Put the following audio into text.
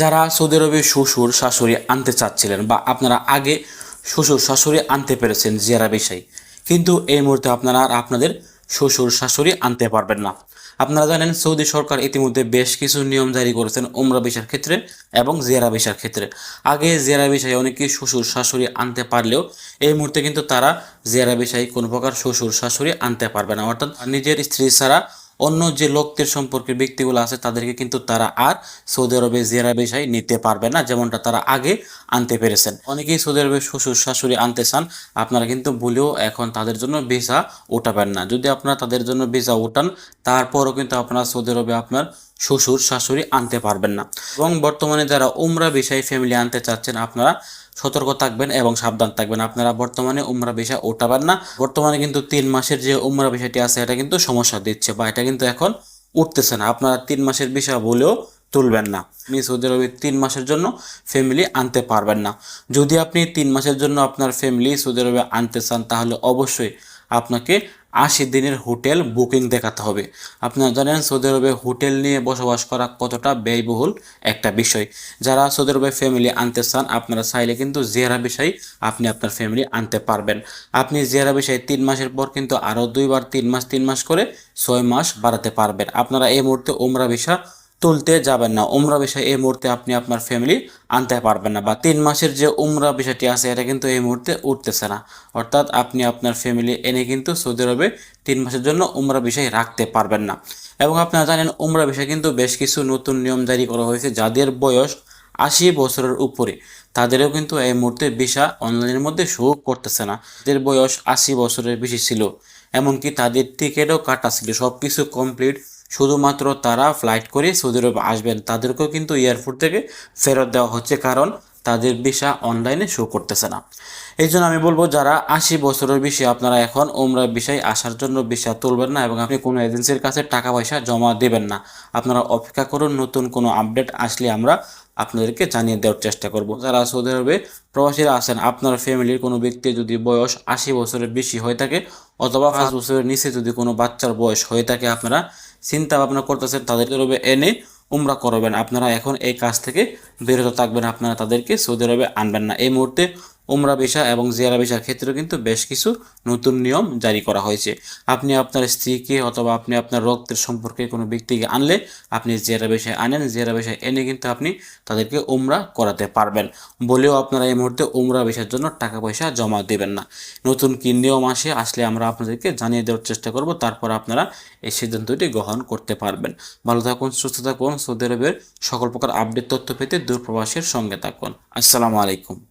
যারা সৌদি আরবে শ্বশুর, শাশুড়ি আনতে চাচ্ছিলেন বা আপনারা আগে শ্বশুর, শাশুড়ি আনতে পেরেছেন জিয়ারা বিষয়, কিন্তু এই মুহূর্তে আপনারা আর আপনাদের শ্বশুর, শাশুড়ি আনতে পারবেন না। আপনারা জানেন সৌদি সরকার ইতিমধ্যে বেশ কিছু নিয়ম জারি করেছেন উমরা বিষয়ের ক্ষেত্রে এবং জিয়ারা বিষয়ের ক্ষেত্রে। আগে জিয়ারা বিষয়ে অনেকে শ্বশুর, শাশুড়ি আনতে পারলেও এই মুহূর্তে কিন্তু তারা জিয়ারা বিষয়ে কোনো প্রকার শ্বশুর, শাশুড়ি আনতে পারবে না। অর্থাৎ নিজের স্ত্রী ছাড়া অন্য যে লোকদের সম্পর্কে ব্যক্তিগুলো আছে, তাদেরকে কিন্তু তারা আর সৌদি আরবে জেরা বিষয় নিতে পারবে না, যেমনটা তারা আগে আনতে পেরেছেন। অনেকেই সৌদি আরবে শ্বশুর শাশুড়ি আনতে চান, আপনারা কিন্তু বলেও এখন তাদের জন্য ভিসা ওঠাবেন না। যদি আপনারা তাদের জন্য ভিসা ওঠান, তারপরও কিন্তু আপনারা সৌদি আরবে আপনার শ্বশুর, শাশুড়ি আনতে পারবেন না। এবং বর্তমানে যারা উমরা বিষয় ফ্যামিলি আনতে চাচ্ছেন, আপনারা সতর্ক থাকবেন এবং সাবধান থাকবেন। আপনারা বর্তমানে উমরা ভিসা ওঠাবেন না। বর্তমানে কিন্তু তিন মাসের যে উমরা বিষয়টি আছে, এটা কিন্তু সমস্যা দিচ্ছে বা এটা কিন্তু এখন উঠতেছে না। আপনারা তিন মাসের বিষয় বলেও তুলবেন না। আপনি সৌদি আরবে তিন মাসের জন্য ফ্যামিলি আনতে পারবেন না। যদি আপনি তিন মাসের জন্য আপনার ফ্যামিলি সৌদি আরবে আনতে চান, তাহলে অবশ্যই আপনাকে আশি দিনের হোটেল বুকিং দেখাতে হবে। আপনারা জানেন, সৌদি আরবে হোটেল নিয়ে বসবাস করা কতটা ব্যয়বহুল একটা বিষয়। যারা সৌদি আরবে ফ্যামিলি আনতে চান, আপনারা চাইলে কিন্তু জেরা বিষয় আপনি আপনার ফ্যামিলি আনতে পারবেন। আপনি জেরা বিষয় তিন মাসের পর কিন্তু আরও দুইবার, তিন মাস তিন মাস করে ছয় মাস বাড়াতে পারবেন। আপনারা এই মুহূর্তে ওমরা ভিসা তুলতে যাবেন না। উমরা বিষয় এই মুহূর্তে আপনি আপনার ফ্যামিলি আনতে পারবেন না বা তিন মাসের যে উমরা বিষয়টি আছে, এটা কিন্তু এই মুহূর্তে উঠতেছে না। অর্থাৎ আপনি আপনার ফ্যামিলি এনে কিন্তু সৌদি আরবে তিন মাসের জন্য উমরা বিষয় রাখতে পারবেন না। এবং আপনারা জানেন, উমরা বিষয় কিন্তু বেশ কিছু নতুন নিয়ম জারি করা হয়েছে যাদের বয়স আশি বছরের উপরে। তাদেরও কিন্তু এই মুহূর্তে ভিসা অনলাইনের মধ্যে শো করতেছে না। যাদের বয়স আশি বছরের বেশি ছিল। এমনকি তাদের টিকিটও কাটা ছিল সব কিছু কমপ্লিট শুধুমাত্র তারা ফ্লাইট করে সৌদি আরব আসবেন। তাদেরকেও কিন্তু এয়ারপোর্ট থেকে ফেরত দেওয়া হচ্ছে কারণ তাদের ভিসা অনলাইনে শো করতেছে না। এই জন্য আমি বলব যারা আশি বছরের বেশি আপনারা এখন ওমরা বিষয় আসার জন্য ভিসা তুলবেন না এবং আপনি কোনো এজেন্সির কাছে টাকা পয়সা জমা দেবেন না। আপনারা অপেক্ষা করুন নতুন কোনো আপডেট আসলে আমরা আপনাদেরকে জানিয়ে দেওয়ার চেষ্টা করব। যারা সৌদি আরবে প্রবাসীরা আছেন আপনার ফ্যামিলির কোনো ব্যক্তি যদি বয়স আশি বছরের বেশি হয়ে থাকে অথবা পাঁচ বছরের নিচে যদি কোনো বাচ্চার বয়স হয়ে থাকে আপনারা চিন্তা ভাবনা করতেছেন, তাদেরকে রবে এনে উমরা করবেন। আপনারা এখন এই কাজ থেকে বিরত থাকবেন, আপনারা তাদেরকে সৌদি আরবে আনবেন না। এই মুহূর্তে উমরা ভিসা এবং জিয়ারা ভিসার ক্ষেত্রেও কিন্তু বেশ কিছু নতুন নিয়ম জারি করা হয়েছে। আপনি আপনার স্ত্রীকে অথবা আপনি আপনার রক্তের সম্পর্কে কোনো ব্যক্তিকে আনলে আপনি জিয়ারা ভিসায় আনেন, জিয়ারা ভিসায় এনে কিন্তু আপনি তাদেরকে উমরা করাতে পারবেন। বলেও আপনারা এই মুহূর্তে উমরা ভিসার জন্য টাকা পয়সা জমা দেবেন না। নতুন কি নিয়ম আসে, আসলে আমরা আপনাদেরকে জানিয়ে দেওয়ার চেষ্টা করব, তারপর আপনারা এই সিদ্ধান্তটি গ্রহণ করতে পারবেন। ভালো থাকুন, সুস্থ থাকুন, সৌদি আরবের সকল প্রকার আপডেট তথ্য পেতে দূরপ্রবাসের সঙ্গে থাকুন। আসসালামু আলাইকুম।